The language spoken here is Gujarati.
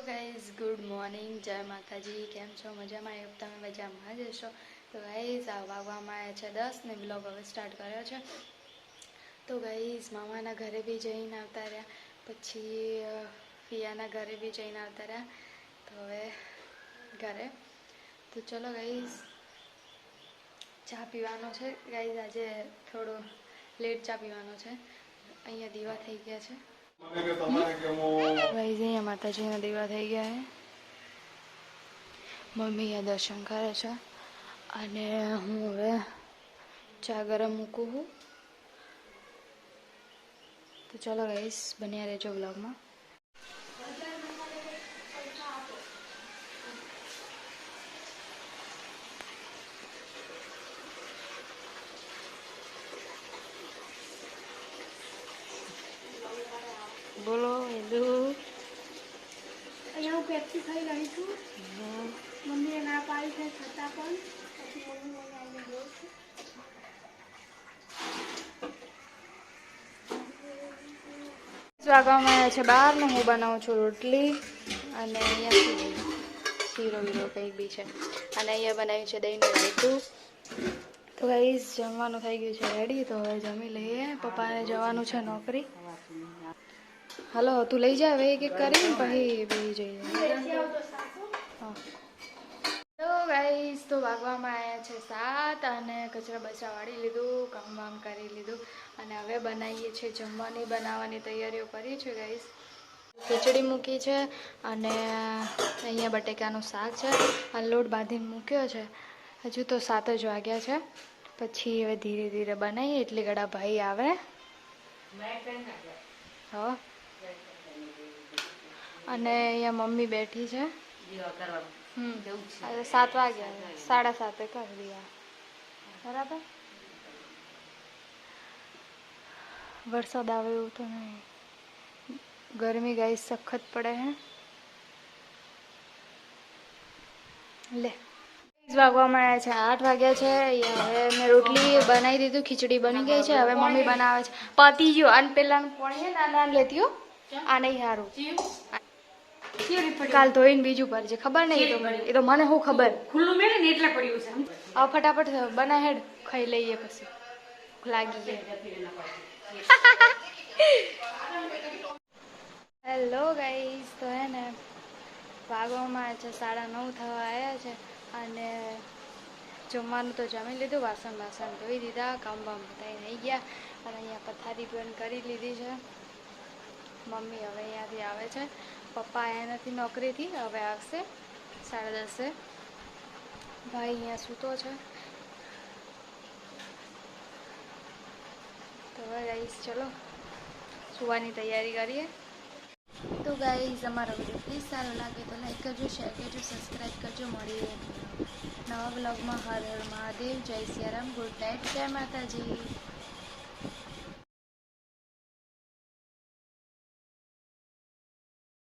Guys, good morning. જય માતાજી. કેમ છો? મજામાં? એ તમે મજામાં જ હશો. તો ગાઈઝ, આ આવ્યા છે દસ ને બ્લોગ હવે સ્ટાર્ટ કર્યો છે. તો ગાઈઝ, મામાના ઘરે બી જઈને આવતા રહ્યા. પછી ફિયાના ઘરે બી જઈને આવતા રહ્યા. તો હવે ઘરે. તો ચલો ગાઈઝ, ચા પીવાનો છે. ગાઈઝ, આજે થોડો લેટ ચા પીવાનો છે. અહીંયા દીવા થઈ ગયા છે. ગાઈઝ અહીંયા માતાજીના દીવા થઈ ગયા છે મમ્મી અહીંયા દર્શન કરે છે. અને હું હવે ચા ગરમ મૂકું છું. તો ચલો ગાઈસ બન્યા રહેજો બ્લોગમાં બોલો હેલો. અહીંયા હું પેપ્સી ખાઈ રહી છું. મમ્મીએ ના પાડી છે છતાં પણ. પછી મમ્મી મને આવીને બોલ છે. વાગવામાં આવ્યા છે બહાર ને હું બનાવું છું રોટલી અને અહીંયા શીરો શીરો વીરો કંઈક બી છે. અને અહીંયા બનાવ્યું છે દહીંનું રાયતું તો ગાઈઝ જમવાનું થઈ ગયું છે રેડી તો હવે જમી લઈએ. પપ્પાને જવાનું છે નોકરી. હલો તું લઈ જા હવે એક એક કરીને પછી બેસી જઈએ. તો ગાઈઝ તો વાગવામાં આવ્યા છે સાત અને કચરા બચરા વાળી લીધું કામ વામ કરી લીધું અને હવે બનાવીએ છીએ જમવાની બનાવવાની તૈયારીઓ કરી છે ગાઈસ ખીચડી મૂકી છે અને અહીંયા બટેકાનું શાક છે. આ લોટ બાંધીને મૂક્યો છે. હજુ તો સાત જ વાગ્યા છે. પછી હવે ધીરે ધીરે બનાવીએ એટલી ગળા ભાઈ આવે હા. અને અહીંયા મમ્મી બેઠી છે. સાત વાગ્યા સાડા સાતે કરી દીધા બરાબર? વરસાદ આવે એવું તો નહીં. ગરમી ગાય સખત પડે હે. લે. વાગવામાં આવ્યા છે. આઠ વાગ્યા છે. હવે મેં રોટલી બનાવી દીધું. ખીચડી બની ગઈ છે. હવે મમ્મી બનાવે છે. પતી ગયો અને પેલાનું પોણી હે ને લેતી હો. આ નહીં સારું કાલ ધોઈને બીજું પર છે. ખબર નહીં તો મને- એ તો મને શું ખબર? ખુલ્લું મેળે ને એટલે પડ્યું છે હવે ફટાફટ બના હેડ ખાઈ લઈએ પછી. લાગી ગઈ હેલો ગાઈસ તો હે ને વાગવામાં છે સાડા નવ થવા આવ્યા છે અને જમવાનું તો જમી લીધું વાસણ વાસણ ધોઈ દીધા કામ બામ બધાઈ થઈ ગયા અને અહીંયા પથારી પણ કરી લીધી છે. મમ્મી હવે અહીંયાથી આવે છે. પપ્પા અહીંયા નથી નોકરીથી હવે આવશે. સાડા દસે. ભાઈ અહીંયા સૂતો છે. તો હવે ગાઈસ ચલો, સુવાની તૈયારી કરીએ. તો ગાઈઝ અમારો વીડિયો પ્લીઝ સારો લાગે તો લાઈક કરજો શેર કરજો સબસ્ક્રાઈબ કરજો. મળીએ નવા બ્લોગમાં હર હર મહાદેવ. જય સિયારામ. ગુડ નાઇટ જય માતાજી.